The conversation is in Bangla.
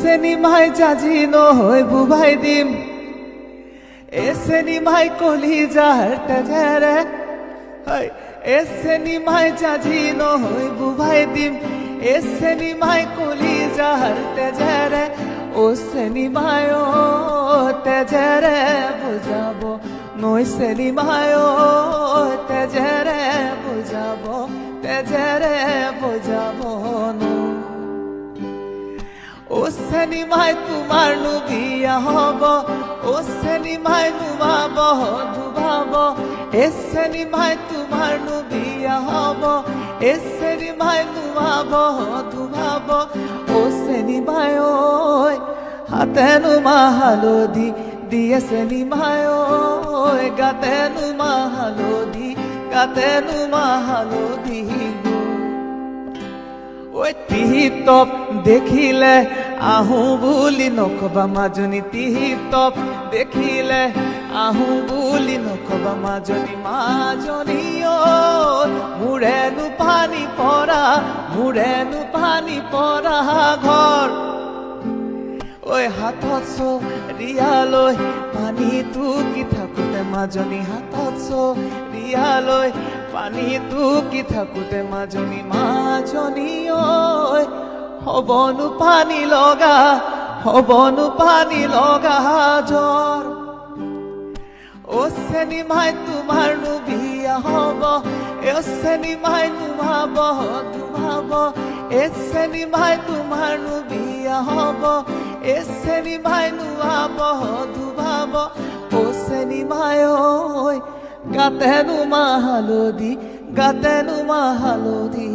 চেনিমাই জাজি নহৈ বুবাই দিম। এ চেনিমাই কলি যাৰ তেজেৰে হয়। এ চেনিমাই জাজি নহৈ বুবাই দিম। এ চেনিমাই কলি তেজেৰে ও চেনিমাই ও তেজেৰে বুজাব নৈ চেনিমাই ও তেজেৰে বুজাব তেজেৰে বুজাব নৈ ও চেনিমাই তোমাৰ নুবিয়া হব ও চেনিমাই নুমাব ধুবাব। এ চেনিমাই তোমাৰ নুবিয়া হব এ চেনিমাই নুমাব ধুবাব। ও ঐ হাতে নুমা হালধি দিয়ে ঐ গাতে নুমা হালধি গাতে নুমা হালধি টিহিটপ দেখিলে আহো বুলি নকবা মাজনী টিহিটপ দেখিলে আহো বুলি নকবা মাজনী মাজনী মোৰেনো পানী পৰা মোৰেনো পানী পৰা ঘৰ। ঐ হাতত চৰিয়ালৈ পানীটো কি থাকোতে মাজনী হাতত চৰিয়ালৈ পানীটো কি থাকোতে মাজনী মাজনী ঐ হ'বনো পানী লগা, হ'বনো পানী লগা জ্বৰ ও চেনিমাই তোমাৰ বিয়া হ'ব। এ চেনিমাই নুমাব ধুমাব এ চেনিমাই তোমাৰ বিয়া হ'ব। এ চেনিমাই নুৱাব ধুবাব ও চেনিমাই ঐ গাতে নুমা হালধি গাতে নুমা হালধি